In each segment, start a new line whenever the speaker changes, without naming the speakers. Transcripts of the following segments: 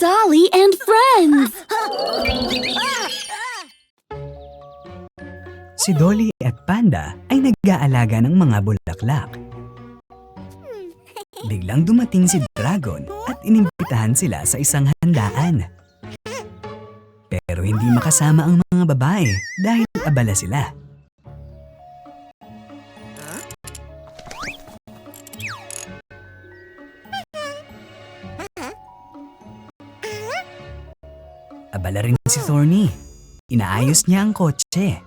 Dolly and friends!
Si Dolly at Panda ay nag-aalaga ng mga bulaklak. Biglang dumating si Dragon at inimbitahan sila sa isang handaan. Pero hindi makasama ang mga babae dahil abala sila. Abala rin si Thorny. Inaayos niya ang kotse.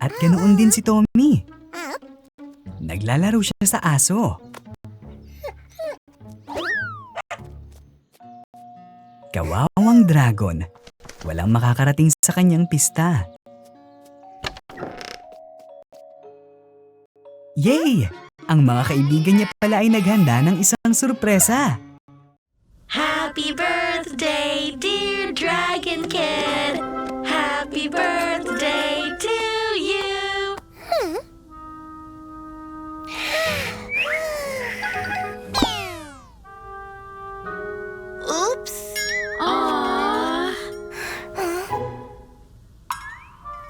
At ganoon din si Tommy. Naglalaro siya sa aso. Kawawang dragon. Walang makakarating sa kanyang pista. Yay! Ang mga kaibigan niya pala ay naghanda ng isang sorpresa.
Happy birthday, dear Dragon Kid.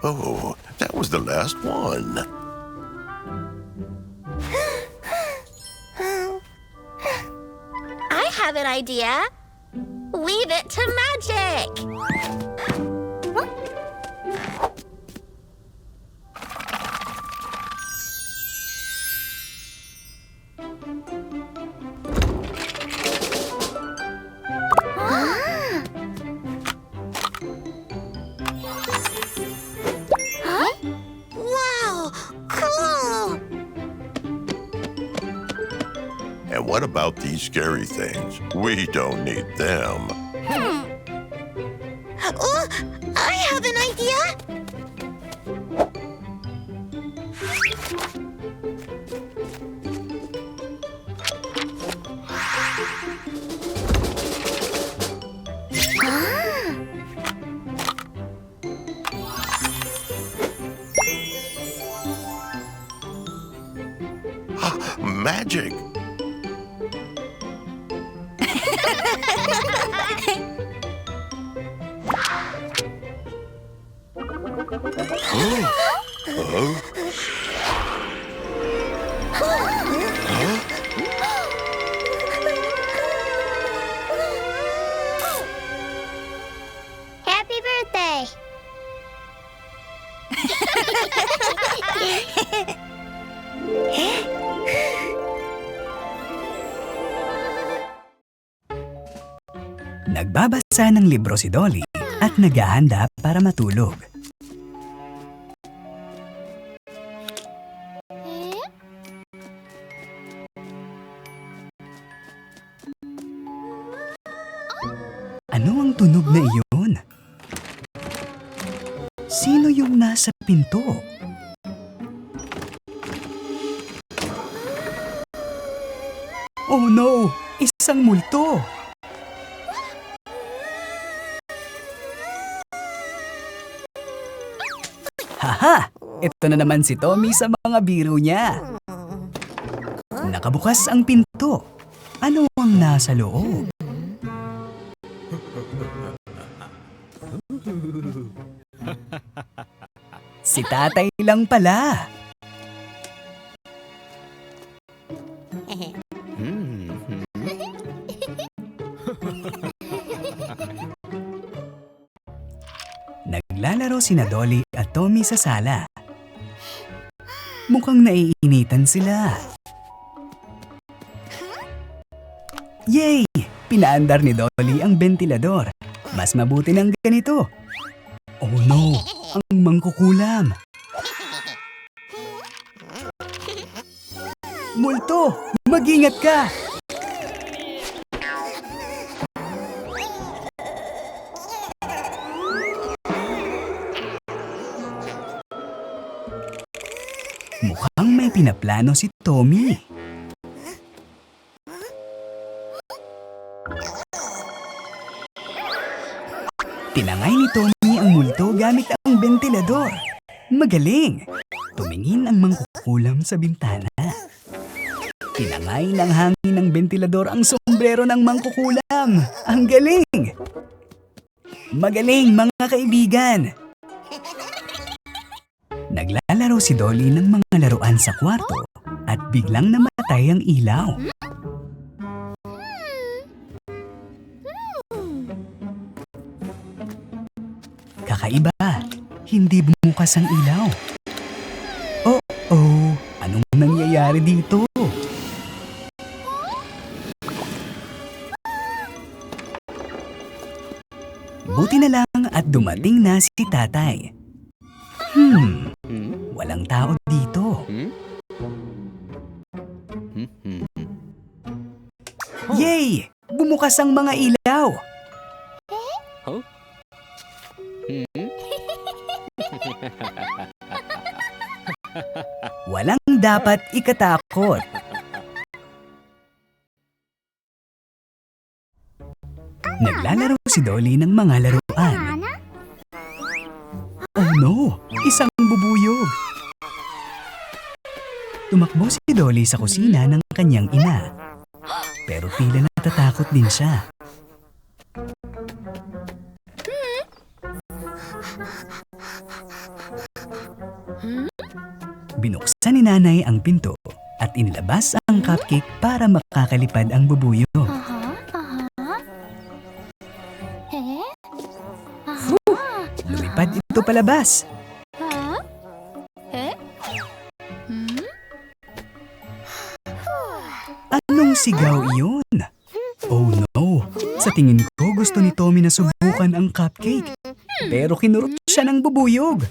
Oh, that was the last one.
I have an idea. Leave it to magic.
What about these scary things? We don't need them. Hmm.
Oh, I have an idea.
Magic!
Happy
Nagbabasa ng libro si Dolly at naghahanda para matulog. Ano ang tunog na iyon? Sino yung nasa pinto? Oh no! Isang multo! Haha! Ito na naman si Tommy sa mga biro niya. Nakabukas ang pinto. Ano ang nasa loob? Si tatay lang pala. Naglalaro sina Dolly at Tommy sa sala. Mukhang naiinitan sila. Yay! Pinaandar ni Dolly ang ventilador. Mas mabuti ng ganito. Oh no! Ang mangkukulam! Multo! Mag-ingat ka! pinaplano si Tommy. Tinangay ni Tommy ang multo gamit ang ventilador. Magaling! Tumingin ang mangkukulam sa bintana. Tinangay ng hangin ng ventilador ang sombrero ng mangkukulam. Ang galing! Magaling mga kaibigan! Naglalaro si Dolly ng mga laruan sa kwarto at biglang namatay ang ilaw. Kakaiba, hindi bumukas ang ilaw. Oh, oh, anong nangyayari dito? Buti na lang at dumating na si tatay. Hmm, walang tao dito. Yay! Bumukas ang mga ilaw! Walang dapat ikatakot. Naglalaro si Dolly ng mga laruan. Oh no! Isang Tumakbo si Dolly sa kusina ng kanyang ina. Pero tila natatakot din siya. Binuksan ni nanay ang pinto at inilabas ang cupcake para makakalipad ang.
Eh?
Lumipad ito palabas. Sigaw iyon? Oh no! Sa tingin ko gusto ni Tommy na subukan ang cupcake. Pero kinurot siya ng bubuyog.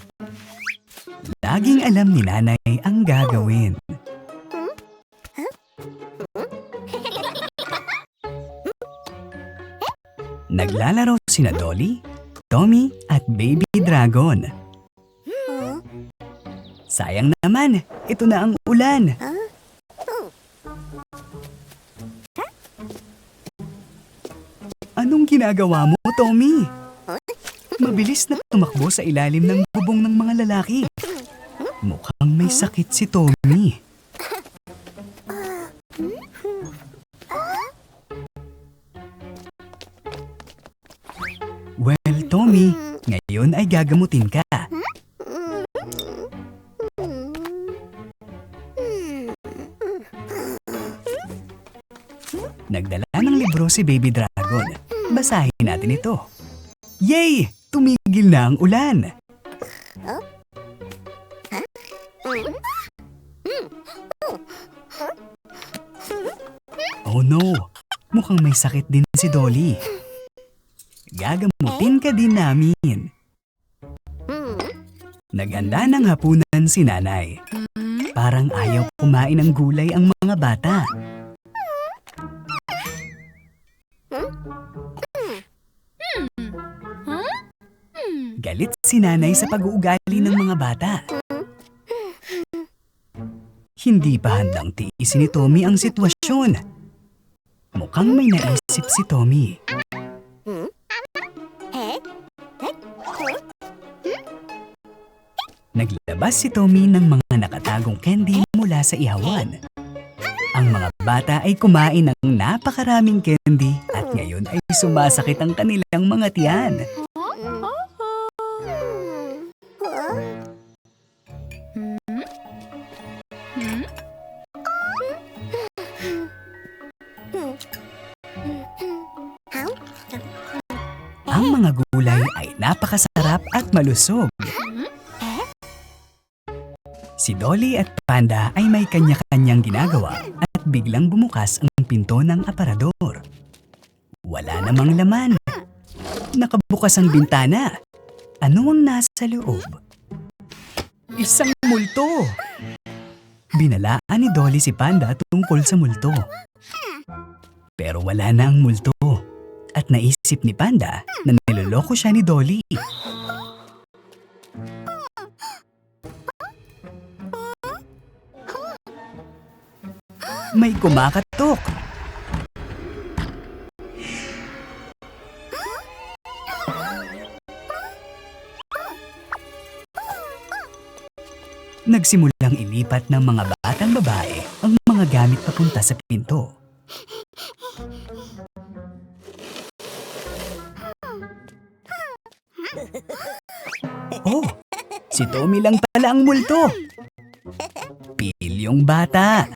Laging alam ni nanay ang gagawin. Naglalaro sina Dolly, Tommy at Baby Dragon. Sayang naman, ito na ang ulan. Ginagawa mo, Tommy? Mabilis na tumakbo sa ilalim ng bubong ng mga lalaki. Mukhang may sakit si Tommy. Well, Tommy, ngayon ay gagamutin ka. Nagdala ng libro si Baby Dragon. Basahin natin ito. Yay! Tumigil na ang ulan. Oh no! Mukhang may sakit din si Dolly. Gagamutin ka din namin. Naghanda ng hapunan si nanay. Parang ayaw kumain ng gulay ang mga bata. Galit si nanay sa pag-uugali ng mga bata. Hindi pa handang tiisin ni Tommy ang sitwasyon. Mukhang may naisip si Tommy. Naglabas si Tommy ng mga nakatagong candy mula sa ihawan. Ang mga bata ay kumain ng napakaraming candy at ngayon ay sumasakit ang kanilang mga tiyan. Malusog. Si Dolly at Panda ay may kanya-kanyang ginagawa at biglang bumukas ang pinto ng aparador. Wala namang laman. Nakabukas ang bintana. Ano ang nasa loob? Isang multo! Binalaan ni Dolly si Panda tungkol sa multo. Pero wala na ang multo. At naisip ni Panda na niloloko siya ni Dolly. May kumakatok. Nagsimulang ilipat ng mga batang babae ang mga gamit papunta sa pinto. Oh, si Tommy lang pala ang multo. Pilyong bata.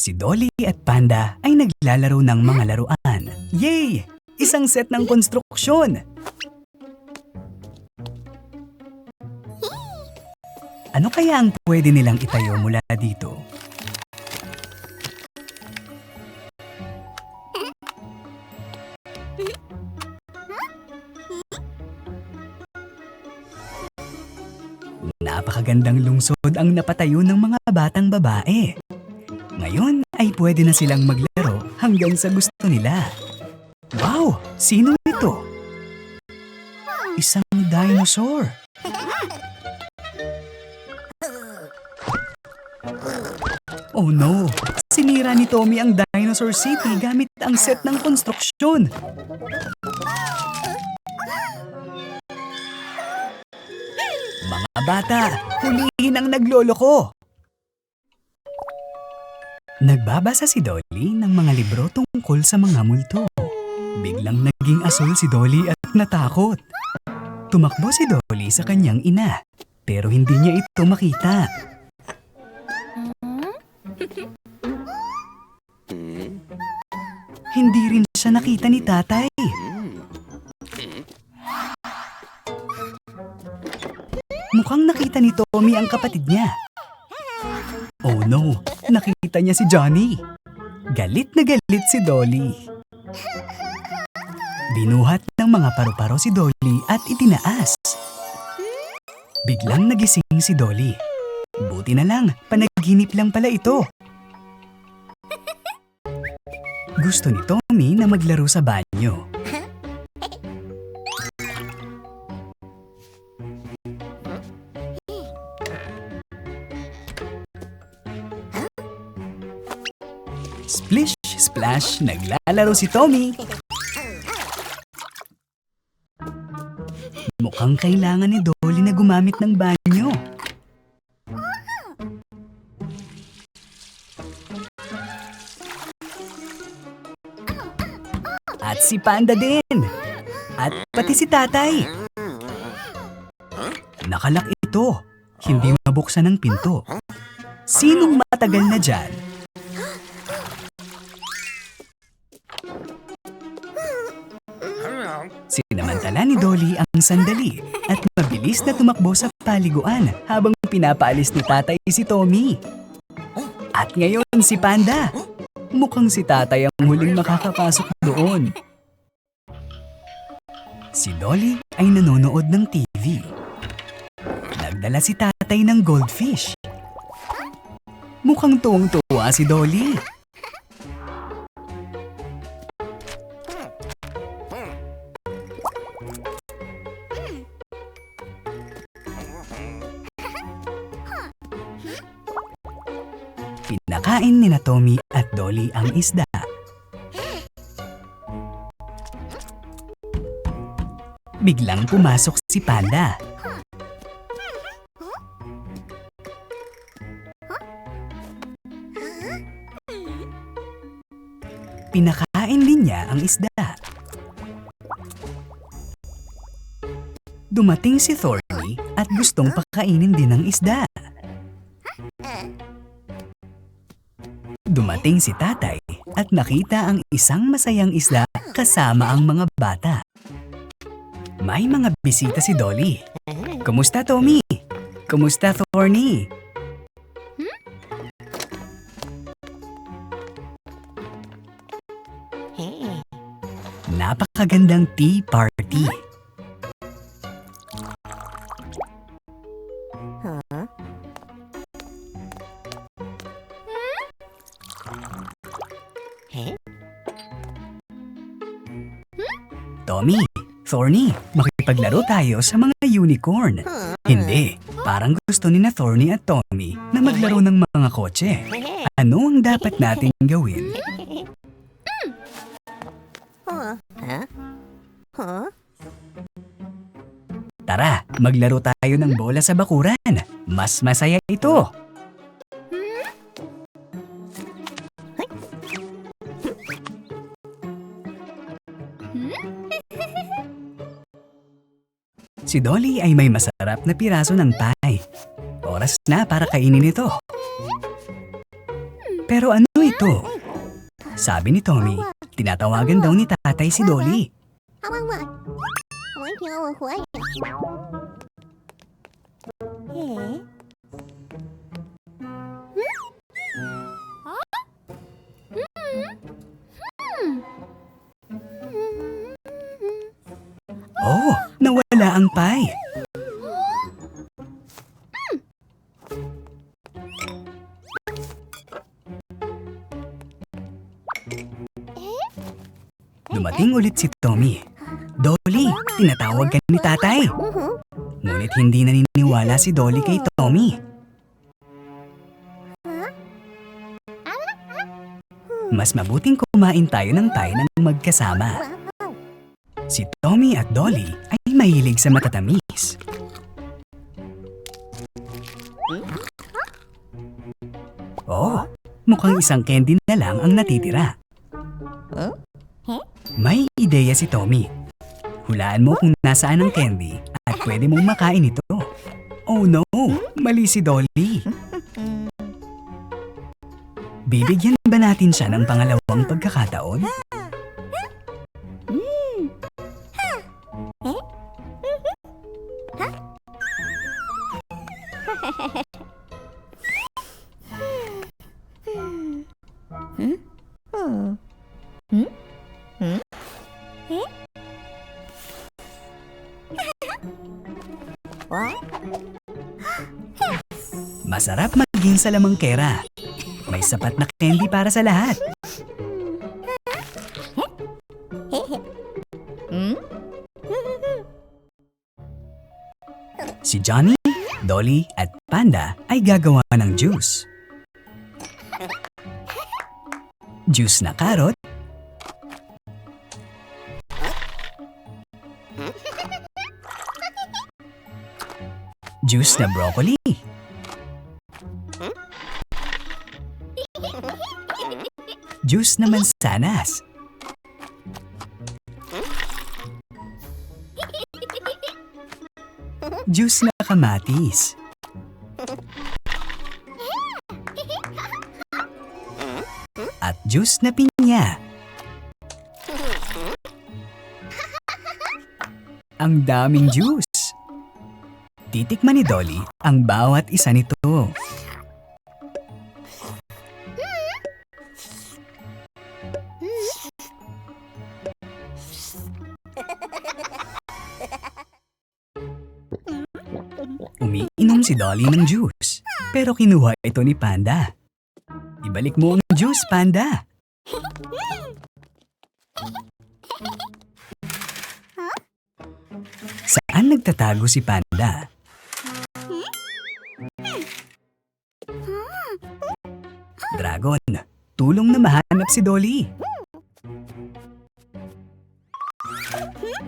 Si Dolly at Panda ay naglalaro ng mga laruan. Yay! Isang set ng konstruksyon! Ano kaya ang pwede nilang itayo mula dito? Napakagandang lungsod ang napatayo ng mga batang babae. Ngayon ay pwede na silang maglaro hanggang sa gusto nila. Wow! Sino ito? Isang dinosaur. Oh no! Sinira ni Tommy ang Dinosaur City gamit ang set ng konstruksyon. Mga bata, hulihin ang naglolo ko! Nagbabasa si Dolly ng mga libro tungkol sa mga multo. Biglang naging asol si Dolly at natakot. Tumakbo si Dolly sa kanyang ina, pero hindi niya ito makita. Hindi rin siya nakita ni tatay. Mukhang nakita ni Tommy ang kapatid niya. Oh no, nakita niya si Johnny. Galit na galit si Dolly. Binuhat ng mga paru-paro si Dolly at itinaas. Biglang nagising si Dolly. Buti na lang, panaginip lang pala ito. Gusto ni Tommy na maglaro sa banyo. Splish, splash, naglalaro si Tommy. Mukhang kailangan ni Dolly na gumamit ng banyo. At si Panda din. At pati si Tatay. Nakalak ito. Hindi mabuksan ang pinto. Sinong matagal na dyan? Sinamantala ni Dolly ang sandali at mabilis na tumakbo sa paliguan habang pinapaalis ni tatay si Tommy. At ngayon si Panda. Mukhang si tatay ang huling makakapasok doon. Si Dolly ay nanonood ng TV. Nagdala si tatay ng goldfish. Mukhang tuwang-tuwa si Dolly. Ang isda. Biglang pumasok si Panda. Pinakain din niya ang isda. Dumating si Thorny at gustong pakainin din ng isda. Dumating si tatay at nakita ang isang masayang isda kasama ang mga bata. May mga bisita si Dolly. Kumusta Tommy? Kumusta Thorny? Napakagandang tea party. Thorny, makipaglaro tayo sa mga unicorn. Hindi, parang gusto ni na Thorny at Tommy na maglaro ng mga kotse. Ano ang dapat nating gawin? Tara, Maglaro tayo ng bola sa bakuran. Mas masaya ito. Si Dolly ay may masarap na piraso ng pie. Oras na para kainin ito. Pero ano ito? Sabi ni Tommy, tinatawagan daw ni tatay si Dolly. Oh, nawala ang pie. Dumating ulit si Tommy. Dolly, tinatawag ka ni tatay. Ngunit hindi naniniwala si Dolly kay Tommy. Mas mabuting kumain tayo ng pie ng magkasama. Si Tommy at Dolly ay mahilig sa matatamis. Oh, mukhang isang candy na lang ang natitira. May ideya si Tommy. Hulaan mo kung nasaan ang candy at pwede mong makain ito. Oh no, mali si Dolly. Bibigyan ba natin siya ng pangalawang pagkakataon? Masarap maging sa lamangkera. May sapat na candy para sa lahat. Si Johnny, Dolly at Panda ay gagawa ng juice. Juice na carrot, juice na broccoli, juice na mansanas, juice na kamatis, juice na pinya. Ang daming juice. Titikman ni Dolly ang bawat isa nito. Umiinom si Dolly ng juice, pero kinuha ito ni Panda. Ibalik mo ang juice, Panda. Saan nagtatago si Panda? Dragon, tulong na mahanap si Dolly.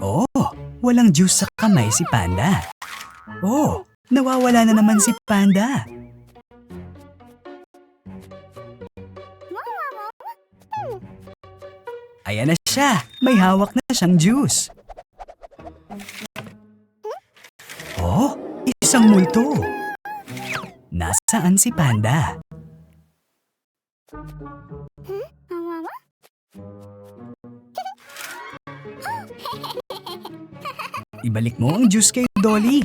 Oh, walang juice sa kamay si Panda. Oh, nawawala na naman si Panda. Ayan na siya, may hawak na siyang juice. Oh, isang multo. Nasaan si Panda? Ibalik mo ang juice kay Dolly.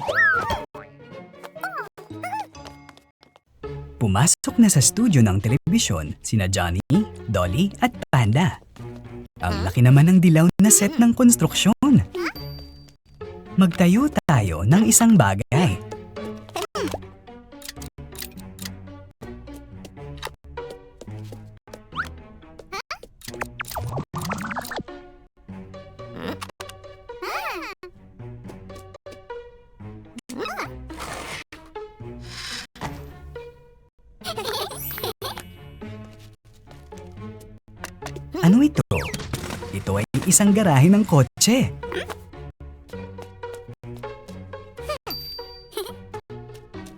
Pumasok na sa studio ng telebisyon sina Johnny, Dolly at Panda. Ang laki naman ng dilaw na set ng konstruksyon. Magtayo tayo ng isang bagay. isang garahe ng kotse.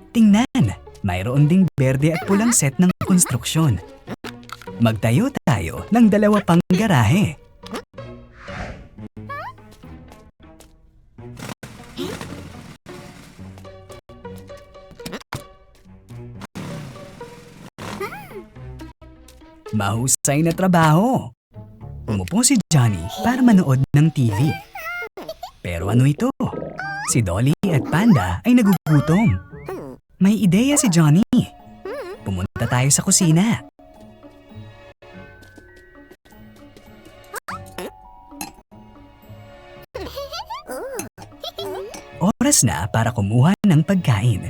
Tingnan, mayroon ding berde at pulang set ng konstruksyon. Magtayo tayo ng dalawa pang garahe. Mahusay na trabaho! Umupo si Johnny para manood ng TV. Pero ano ito? Si Dolly at Panda ay nagugutom. May ideya si Johnny. Pumunta tayo sa kusina. Oras na para kumuha ng pagkain.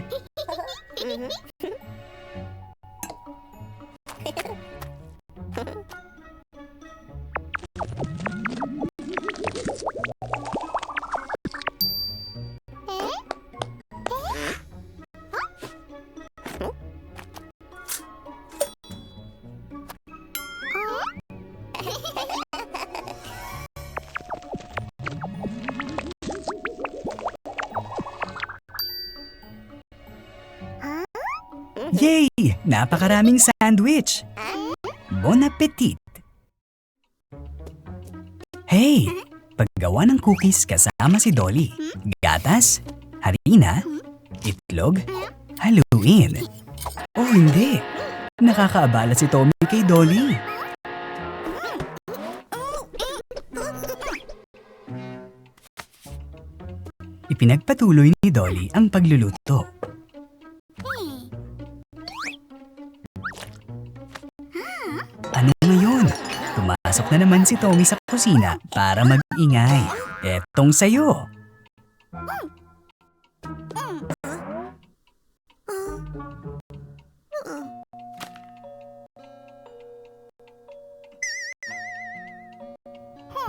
Yay! Napakaraming sandwich! Bon appetit! Hey! Paggawa ng cookies kasama si Dolly. Gatas, harina, itlog, haluin. Oh hindi! Nakakaabala si Tommy kay Dolly. Ipinagpatuloy ni Dolly ang pagluluto. Pumasok na naman si Tommy sa kusina para mag-ingay. Etong sayo.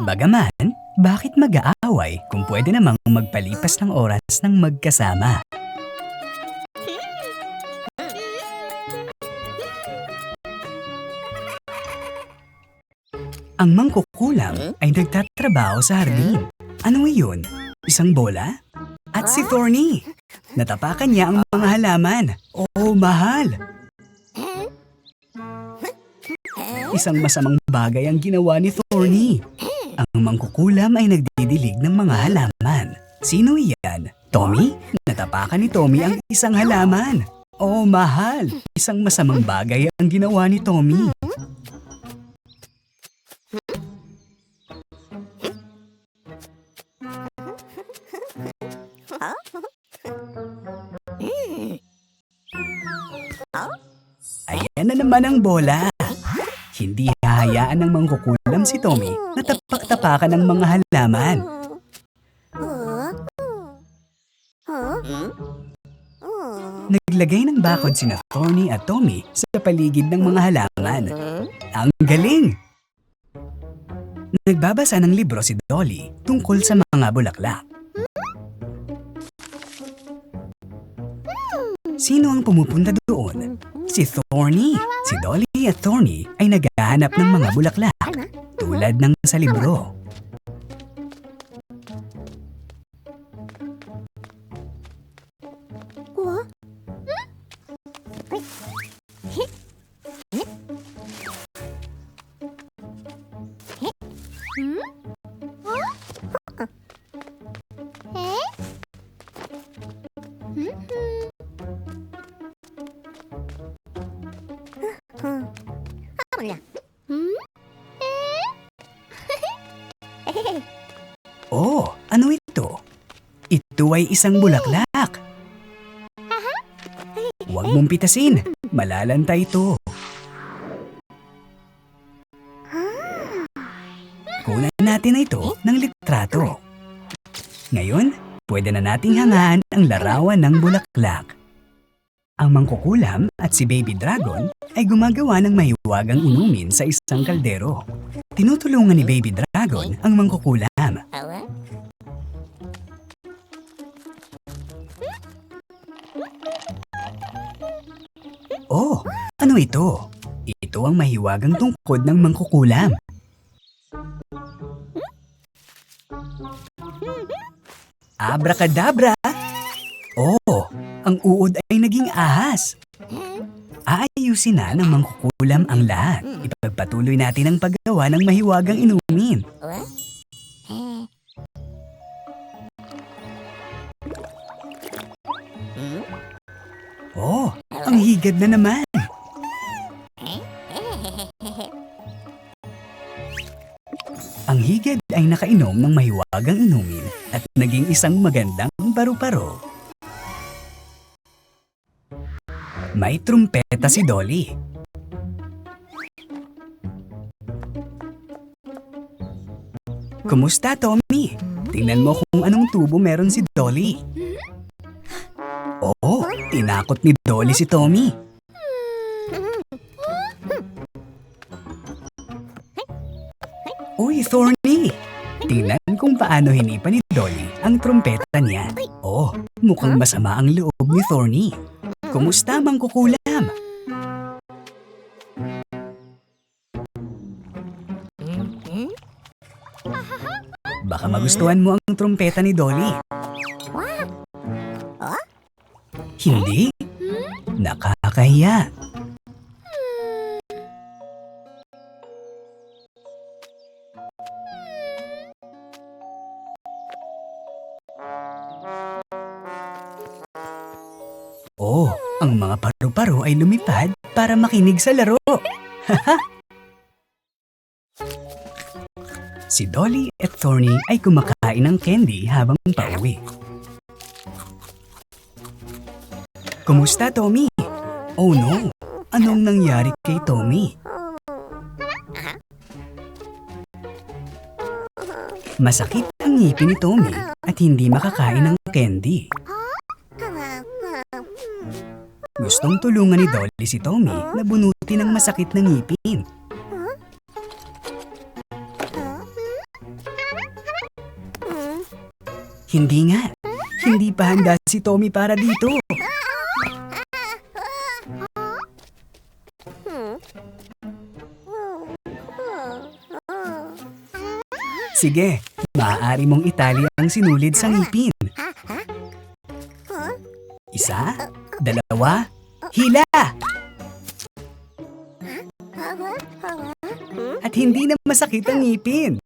Bagaman, bakit mag-aaway kung pwede namang magpalipas ng oras ng magkasama? Ang mangkukulam ay nagtatrabaho sa hardin. Ano iyon? Isang bola? At si Thorny. Natapakan niya ang mga halaman. Oo, mahal. Isang masamang bagay ang ginawa ni Thorny. Ang mangkukulam ay nagdidilig ng mga halaman. Sino iyan? Tommy? Natapakan ni Tommy ang isang halaman. Oh, mahal. Isang masamang bagay ang ginawa ni Tommy. Ayan na naman ang bola. Hindi hahayaan ng mangkukulam si Tommy na tapak-tapakan ng mga halaman. Naglagay ng bakod sina Thorny at Tommy sa paligid ng mga halaman. Ang galing! Nagbabasa ng libro si Dolly tungkol sa mga bulaklak. Sino ang pumupunta doon? Si Thorny. Si Dolly at Thorny ay naghahanap ng mga bulaklak tulad ng sa libro. Oh, ano ito? Ito ay isang bulaklak. Huwag mong pitasin. Malalanta ito. Natin na ito ng litrato. Ngayon, pwede na nating hangaan ang larawan ng bulaklak. Ang mangkukulam at si Baby Dragon ay gumagawa ng mahiwagang inumin sa isang kaldero. Tinutulungan ni Baby Dragon ang mangkukulam. Oh, ano ito? Ito ang mahiwagang tungkod ng mangkukulam. Abracadabra! Oh, ang uod ay naging ahas. Aayusin na ng mangkukulam ang lahat. Ipagpatuloy natin ang paggawa ng mahiwagang inumin. Oh, ang higad na naman. Ang higad ay nakainom ng mahiwagang inumin at naging isang magandang paru-paro. May trumpeta si Dolly. Kumusta, Tommy? Tingnan mo kung anong tubo meron si Dolly. Oo, tinakot ni Dolly si Tommy. Paano hinipa ni Dolly ang trumpeta niya. Oh, mukhang masama ang loob ni Thorny. Kumusta, mangkukulam? Baka magustuhan mo ang trumpeta ni Dolly. Hindi? Nakakahiya. Oh, ang mga paru-paro ay lumipad para makinig sa laro. si Dolly at Thorny ay kumakain ng candy habang pauwi. Kumusta, Tommy? Oh no, anong nangyari kay Tommy? Masakit ang ngipin ni Tommy at hindi makakain ng candy. Gustong tulungan ni Dolly si Tommy na bunutin ang masakit na ngipin. Hindi nga. Hindi pa handa si Tommy para dito. Sige, maaari mong itali ang sinulid sa ngipin. Isa, dalawa, hila! At hindi na masakit ang ngipin.